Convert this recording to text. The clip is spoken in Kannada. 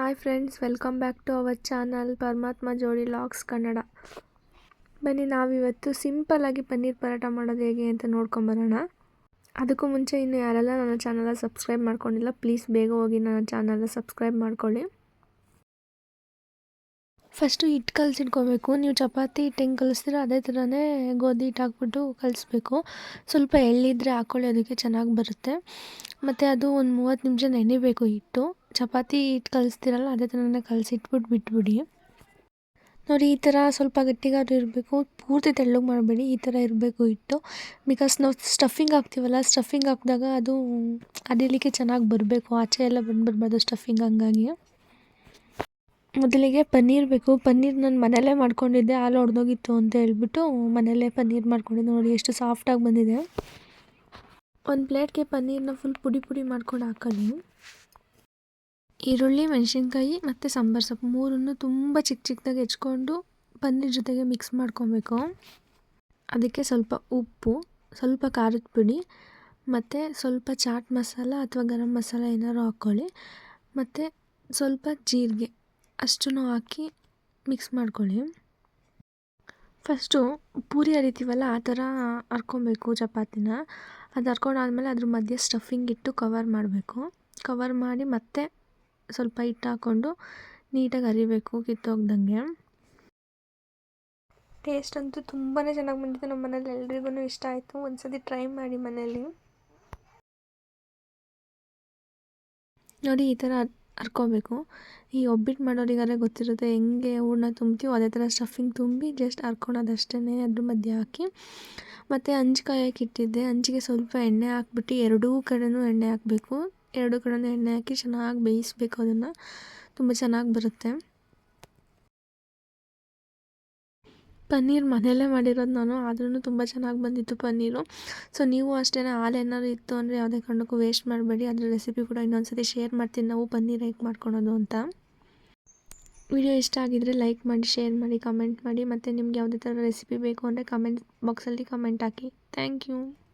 Hi friends welcome back to our channel Paramatma Jodi logs Kannada ಬನ್ನಿ, ನಾವಿವತ್ತು ಸಿಂಪಲ್ಲಾಗಿ ಪನ್ನೀರ್ ಪರೋಟ ಮಾಡೋದು ಹೇಗೆ ಅಂತ ನೋಡ್ಕೊಂಬರೋಣ ಅದಕ್ಕೂ ಮುಂಚೆ ಇನ್ನು ಯಾರೆಲ್ಲ ನನ್ನ ಚಾನಲ್ನ ಸಬ್ಸ್ಕ್ರೈಬ್ ಮಾಡ್ಕೊಂಡಿಲ್ಲ ಪ್ಲೀಸ್ ಬೇಗ ಹೋಗಿ ನನ್ನ ಚಾನಲ್ನ ಸಬ್ಸ್ಕ್ರೈಬ್ ಮಾಡ್ಕೊಳ್ಳಿ. ಫಸ್ಟು ಹಿಟ್ಟು ಕಲಸಿಟ್ಕೋಬೇಕು, ನೀವು ಚಪಾತಿ ಹಿಟ್ಟು ಹೆಂಗೆ ಕಲಿಸ್ತೀರೋ ಅದೇ ಥರನೇ ಗೋಧಿ ಹಿಟ್ಟು ಹಾಕ್ಬಿಟ್ಟು ಕಲಿಸ್ಬೇಕು. ಸ್ವಲ್ಪ ಎಳ್ಳಿದ್ರೆ ಹಾಕ್ಕೊಳ್ಳಿ ಅದಕ್ಕೆ ಚೆನ್ನಾಗಿ ಬರುತ್ತೆ. ಮತ್ತು ಅದು ಒಂದು ಮೂವತ್ತು ನಿಮಿಷ ನೆನಿಬೇಕು ಹಿಟ್ಟು. ಚಪಾತಿ ಹಿಟ್ಟು ಕಲಿಸ್ತೀರಲ್ಲ, ಅದೇ ಥರನೇ ಕಲಸಿಟ್ಬಿಟ್ಟು ಬಿಟ್ಬಿಡಿ. ನೋಡಿ, ಈ ಥರ ಸ್ವಲ್ಪ ಗಟ್ಟಿಗಾದ್ರೂ ಇರಬೇಕು. ಪೂರ್ತಿ ತೆಳ್ಳಗೆ ಮಾಡಬೇಡಿ, ಈ ಥರ ಇರಬೇಕು ಹಿಟ್ಟು. ಬಿಕಾಸ್ ನಾವು ಸ್ಟಫಿಂಗ್ ಹಾಕ್ತೀವಲ್ಲ ಸ್ಟಫಿಂಗ್ ಹಾಕಿದಾಗ ಅದು ಅದಿಲಿಕ್ಕೆ ಚೆನ್ನಾಗಿ ಬರಬೇಕು. ಆಚೆ ಎಲ್ಲ ಬಂದು ಬರಬಾರ್ದು ಸ್ಟಫಿಂಗ್ ಹಂಗಾಗಿ. ಮೊದಲಿಗೆ ಪನ್ನೀರ್ ಬೇಕು. ಪನ್ನೀರ್ ನಾನು ಮನೆಯಲ್ಲೇ ಮಾಡ್ಕೊಂಡಿದ್ದೆ, ಹಾಲು ಹೊಡೆದೋಗಿತ್ತು ಅಂತ ಹೇಳ್ಬಿಟ್ಟು ಮನೆಯಲ್ಲೇ ಪನ್ನೀರ್ ಮಾಡ್ಕೊಂಡಿದ್ದೆ. ನೋಡಿ, ಎಷ್ಟು ಸಾಫ್ಟಾಗಿ ಬಂದಿದೆ. ಒಂದು ಪ್ಲೇಟ್ಗೆ ಪನ್ನೀರನ್ನ ಫುಲ್ ಪುಡಿ ಪುಡಿ ಮಾಡ್ಕೊಂಡು ಹಾಕೊಳ್ಳಿ. ಈರುಳ್ಳಿ, ಮೆಣಸಿನ್ಕಾಯಿ ಮತ್ತು ಸಾಂಬಾರು ಸೊಪ್ಪು ಮೂರನ್ನು ತುಂಬ ಚಿಕ್ಕ ಚಿಕ್ಕದಾಗಿ ಹೆಚ್ಕೊಂಡು ಪನ್ನೀರ್ ಜೊತೆಗೆ ಮಿಕ್ಸ್ ಮಾಡ್ಕೊಬೇಕು. ಅದಕ್ಕೆ ಸ್ವಲ್ಪ ಉಪ್ಪು, ಸ್ವಲ್ಪ ಖಾರದ ಪುಡಿ ಮತ್ತು ಸ್ವಲ್ಪ ಚಾಟ್ ಮಸಾಲ ಅಥವಾ ಗರಂ ಮಸಾಲ ಏನಾದ್ರು ಹಾಕ್ಕೊಳ್ಳಿ. ಮತ್ತು ಸ್ವಲ್ಪ ಜೀರಿಗೆ ಅಷ್ಟನ್ನು ಹಾಕಿ ಮಿಕ್ಸ್ ಮಾಡ್ಕೊಳ್ಳಿ. ಫಸ್ಟು ಪೂರಿ ಹರಿತೀವಲ್ಲ, ಆ ಥರ ಹರ್ಕೊಬೇಕು ಚಪಾತಿನ. ಅದು ಹರ್ಕೊಂಡಾದ್ಮೇಲೆ ಅದ್ರ ಮಧ್ಯೆ ಸ್ಟಫಿಂಗ್ ಇಟ್ಟು ಕವರ್ ಮಾಡಬೇಕು. ಕವರ್ ಮಾಡಿ ಮತ್ತೆ ಸ್ವಲ್ಪ ಹಿಟ್ಟು ಹಾಕ್ಕೊಂಡು ನೀಟಾಗಿ ಅರಿಬೇಕು, ಕಿತ್ತೋಗ್ದಂಗೆ. ಟೇಸ್ಟ್ ಅಂತೂ ತುಂಬಾ ಚೆನ್ನಾಗಿ ಬಂದಿದೆ. ನಮ್ಮ ಮನೇಲಿ ಎಲ್ರಿಗೂ ಇಷ್ಟ ಆಯಿತು. ಒಂದು ಟ್ರೈ ಮಾಡಿ ಮನೇಲಿ. ನೋಡಿ, ಈ ಥರ ಹರ್ಕೋಬೇಕು ಈ ಒಬ್ಬಿಟ್ಟು ಮಾಡೋರಿಗಾರೆ ಗೊತ್ತಿರುತ್ತೆ ಹೆಂಗೆ ಹೂರ್ಣ ತುಂಬ್ತೀವೋ ಅದೇ ಥರ ಸ್ಟಫಿಂಗ್ ತುಂಬಿ ಜಸ್ಟ್ ಹರ್ಕೊಳೋದು ಅಷ್ಟೇ ಅದ್ರ ಮಧ್ಯೆ ಹಾಕಿ. ಮತ್ತು ಹಂಚು ಕಾಯಕ್ಕೆ ಇಟ್ಟಿದ್ದೆ ಸ್ವಲ್ಪ ಎಣ್ಣೆ ಹಾಕ್ಬಿಟ್ಟು ಎರಡೂ ಕಡೆಯೂ ಎಣ್ಣೆ ಹಾಕಬೇಕು. ಎರಡೂ ಕಡೆಯೂ ಎಣ್ಣೆ ಹಾಕಿ ಚೆನ್ನಾಗಿ ಬೇಯಿಸ್ಬೇಕು ಅದನ್ನು. ತುಂಬ ಚೆನ್ನಾಗಿ ಬರುತ್ತೆ. ಪನ್ನೀರ್ ಮನೆಯಲ್ಲೇ ಮಾಡಿರೋದು ನಾನು ಆದ್ರೂ ತುಂಬ ಚೆನ್ನಾಗಿ ಬಂದಿತ್ತು ಪನ್ನೀರು. ಸೊ, ನೀವು ಅಷ್ಟೇ ಹಾಲು ಏನಾದ್ರು ಇತ್ತು ಅಂದರೆ ಯಾವುದೇ ಕಾರಣಕ್ಕೂ ವೇಸ್ಟ್ ಮಾಡಬೇಡಿ. ಅದರ ರೆಸಿಪಿ ಕೂಡ ಇನ್ನೊಂದು ಸತಿ ಶೇರ್ ಮಾಡ್ತೀನಿ. ನಾವು ಪನ್ನೀರ್ ಹೇಗೆ ಮಾಡ್ಕೊಳೋದು ಅಂತ. ವಿಡಿಯೋ ಇಷ್ಟ ಆಗಿದ್ದರೆ ಲೈಕ್ ಮಾಡಿ, ಶೇರ್ ಮಾಡಿ, ಕಮೆಂಟ್ ಮಾಡಿ. ಮತ್ತು ನಿಮ್ಗೆ ಯಾವುದೇ ಥರ ರೆಸಿಪಿ ಬೇಕು ಅಂದರೆ ಕಮೆಂಟ್ ಬಾಕ್ಸಲ್ಲಿ ಕಮೆಂಟ್ ಹಾಕಿ. Thank you.